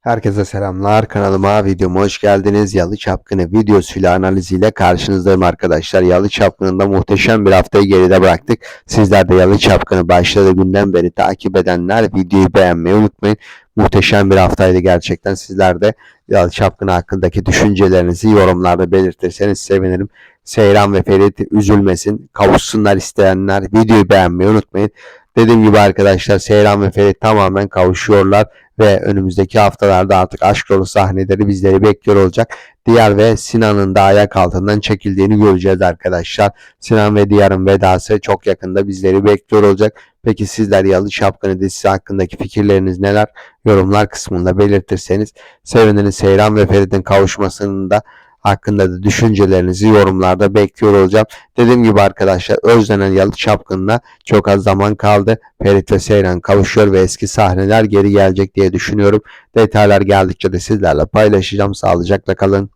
Herkese selamlar. Kanalıma videoma hoş geldiniz. Yalı Çapkını videosuyla analiziyle karşınızdayım arkadaşlar. Yalı Çapkını'nda muhteşem bir haftayı geride bıraktık. Sizler de Yalı Çapkını başladığı günden beri takip edenler videoyu beğenmeyi unutmayın. Muhteşem bir haftaydı gerçekten. Sizler de Yalı Çapkını hakkındaki düşüncelerinizi yorumlarda belirtirseniz sevinirim. Seyran ve Ferit üzülmesin. Kavuşsunlar isteyenler videoyu beğenmeyi unutmayın. Dediğim gibi arkadaşlar Seyran ve Ferit tamamen kavuşuyorlar ve önümüzdeki haftalarda artık aşk dolu sahneleri bizleri bekliyor olacak. Diyar ve Sinan'ın da ayak altından çekildiğini göreceğiz arkadaşlar. Sinan ve Diyar'ın vedası çok yakında bizleri bekliyor olacak. Peki sizler Yalı Çapkını dizisi hakkındaki fikirleriniz neler? Yorumlar kısmında belirtirseniz seviniriz. Seyran ve Ferit'in kavuşmasının da hakkında da düşüncelerinizi yorumlarda bekliyor olacağım. Dediğim gibi arkadaşlar özlenen Yalı Çapkın'la çok az zaman kaldı. Ferit ve Seyran kavuşuyor ve eski sahneler geri gelecek diye düşünüyorum. Detaylar geldikçe de sizlerle paylaşacağım. Sağlıcakla kalın.